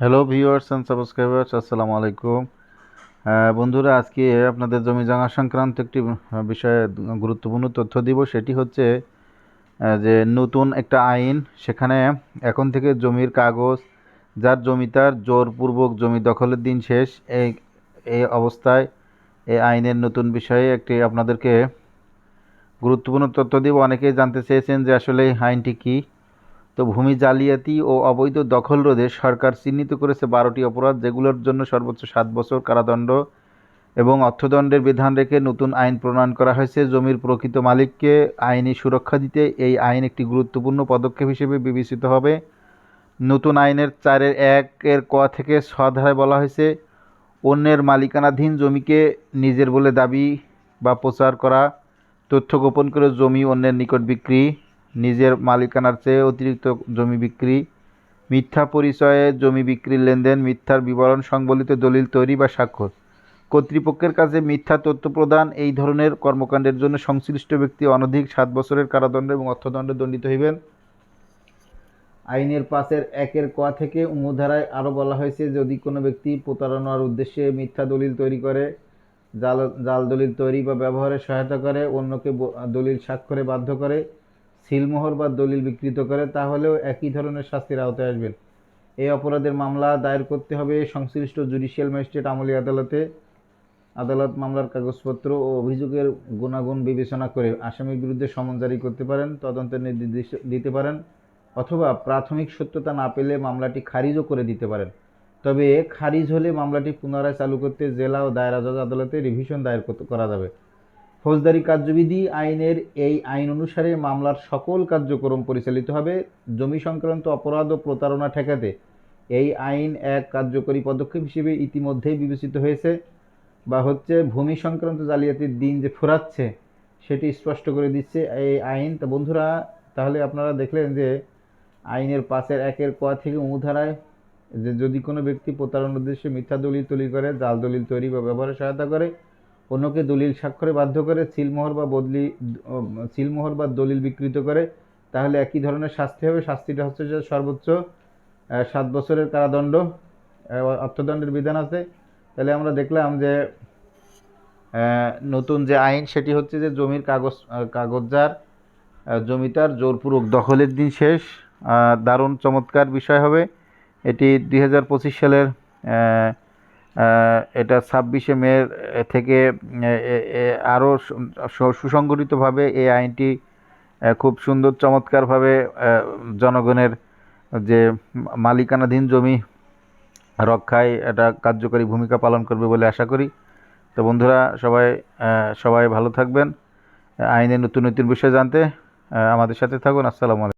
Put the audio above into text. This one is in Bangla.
হ্যালো ভিউয়ার্স অ্যান্ড সাবস্ক্রাইবার্স আসসালামু আলাইকুম। বন্ধুরা, আজকে আপনাদের জমি জাঙা সংক্রান্ত একটি বিষয়ে গুরুত্বপূর্ণ তথ্য দিব। সেটি হচ্ছে যে নতুন একটা আইন, সেখানে এখন থেকে জমির কাগজ, যার জমি তার জোরপূর্বক জমি দখলের দিন শেষ, এই এই অবস্থায় এই আইনের নতুন বিষয়ে একটি আপনাদেরকে গুরুত্বপূর্ণ তথ্য দিব। অনেকেই জানতে চেয়েছেন যে আসলে আইনটি কী। তো ভূমি জালিয়াতি ও অবৈধ দখল রোধে সরকার চিহ্নিত করেছে বারোটি অপরাধ, যেগুলোর জন্য সর্বোচ্চ সাত বছর কারাদণ্ড এবং অর্থদণ্ডের বিধান রেখে নতুন আইন প্রণয়ন করা হয়েছে। জমির প্রকৃত মালিককে আইনি সুরক্ষা দিতে এই আইন একটি গুরুত্বপূর্ণ পদক্ষেপ হিসেবে বিবেচিত হবে। নতুন আইনের চারের এক এর ক থেকে ছ ধারায় বলা হয়েছে, অন্যের মালিকানাধীন জমিকে নিজের বলে দাবি বা প্রচার করা, তথ্য গোপন করে জমি অন্যের নিকট বিক্রি নিজের মালিকানার চেয়ে অতিরিক্ত জমি বিক্রি, মিথ্যা পরিচয়ে জমি বিক্রির লেনদেন, মিথ্যার বিবরণ, সংবলিত দলিল তৈরি বা স্বাক্ষর কর্তৃপক্ষের কাছে মিথ্যা তথ্য প্রদান এই ধরনের কর্মকাণ্ডের জন্য সংশ্লিষ্ট ব্যক্তি অনধিক সাত বছরের কারাদণ্ড এবং অর্থদণ্ডে দণ্ডিত হইবেন। আইনের পাশের একের ক থেকে উমধারায় আরও বলা হয়েছে, যদি কোনো ব্যক্তি প্রতারণার উদ্দেশ্যে মিথ্যা দলিল তৈরি করে, জাল জাল দলিল তৈরি বা ব্যবহারে সহায়তা করে, অন্যকে দলিল স্বাক্ষরে বাধ্য করে সিলমোহর বা দলিল বিকৃত করে, তাহলেও একই ধরনের শাস্তির আওতায় আসবেন। এই অপরাধের মামলা দায়ের করতে হবে সংশ্লিষ্ট জুডিশিয়াল ম্যাজিস্ট্রেট আমলি আদালতে। আদালত মামলার কাগজপত্র ও অভিযোগের গুণাগুণ বিবেচনা করে আসামির বিরুদ্ধে সমন জারি করতে পারেন, তদন্তের নির্দেশ দিতে পারেন, অথবা প্রাথমিক সত্যতা না পেলে মামলাটি খারিজও করে দিতে পারেন। তবে খারিজ হলে মামলাটি পুনরায় চালু করতে জেলা ও দায়রা জজ আদালতে রিভিশন দায়ের করা যাবে। ফৌজদারি কার্যবিধি আইনের এই আইন অনুসারে মামলার সকল কার্যক্রম পরিচালিত হবে। জমি সংক্রান্ত অপরাধ ও প্রতারণা ঠেকাতে এই আইন এক কার্যকরী পদক্ষেপ হিসেবে ইতিমধ্যেই বিবেচিত হয়েছে বা হচ্ছে ভূমি সংক্রান্ত জালিয়াতির দিন যে ফুরাচ্ছে সেটি স্পষ্ট করে দিচ্ছে এই আইন। তা বন্ধুরা, তাহলে আপনারা দেখলেন যে আইনের পাশের একের ক থেকে উমধারায় যে যদি কোনো ব্যক্তি প্রতারণার উদ্দেশ্যে মিথ্যা দলিল তৈরি করে, জাল দলিল তৈরি বা ব্যবহারে সহায়তা করে অন্যকে দলিল স্বাক্ষরে বাধ্য করে সিলমোহর বা বদলি সিলমোহর বা দলিল বিকৃত করে তাহলে একই ধরনের শাস্তি হবে। শাস্তিটা হচ্ছে যে সর্বোচ্চ সাত বছরের কারাদণ্ড অর্থদণ্ডের বিধান আছে। তাহলে আমরা দেখলাম যে নতুন যে আইন সেটি হচ্ছে যে জমির কাগজ কাগজজার আহ, জমিটার জোরপূর্বক দখলের দিন শেষ দারুণ চমৎকার বিষয় হবে। এটি দুই হাজার পঁচিশ সালের এটা ছাব্বিশে মে থেকে আরও সুসংগঠিতভাবে এই আইনটি খুব সুন্দর চমৎকারভাবে জনগণের যে মালিকানাধীন জমি রক্ষায় এটা কার্যকরী ভূমিকা পালন করবে বলে আশা করি। তো বন্ধুরা, সবাই সবাই ভালো থাকবেন। আইনের নতুন নতুন বিষয় জানতে আমাদের সাথে থাকুন। আসসালামু আলাইকুম।